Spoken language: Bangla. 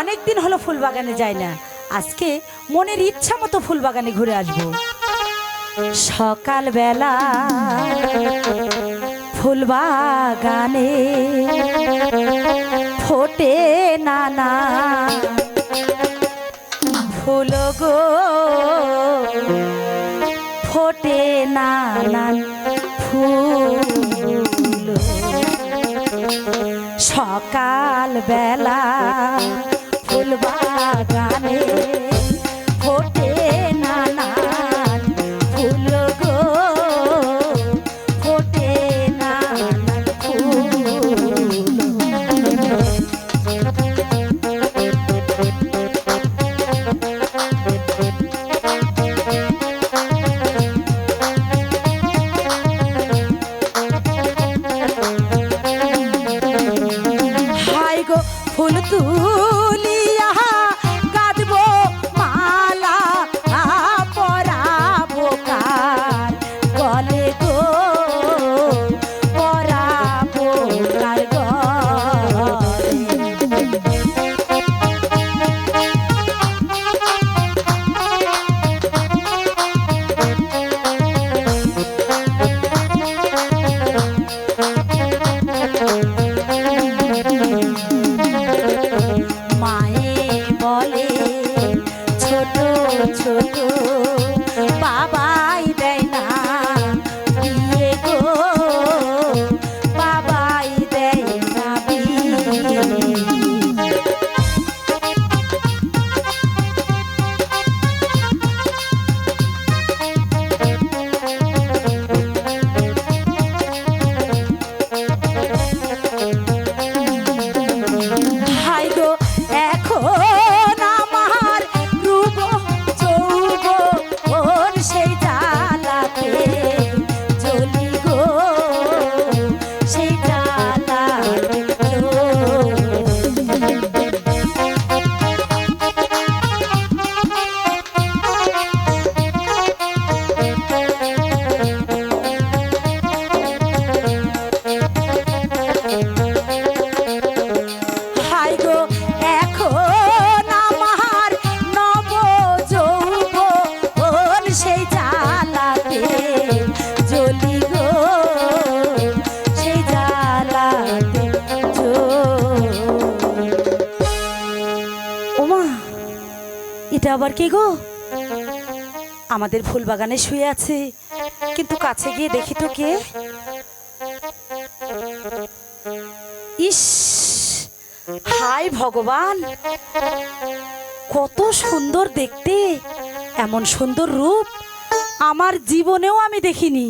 অনেক দিন হলো ফুল বাগানে যাই না। আজকে মনের ইচ্ছা মতো ফুল বাগানে ঘুরে আসব। সকালবেলা ফুল বাগানে ফোটে নানা ফুল গো। ফোটে নানান ফুল। সকাল ফুল তুলিয়া এটা আবার কে গো? আমাদের ফুল বাগানে শুয়ে আছে, কিন্তু কাছে গিয়ে দেখি তো কে। ইস, হাই ভগবান, কত সুন্দর দেখতে, এমন সুন্দর রূপ আমার জীবনেও আমি দেখিনি।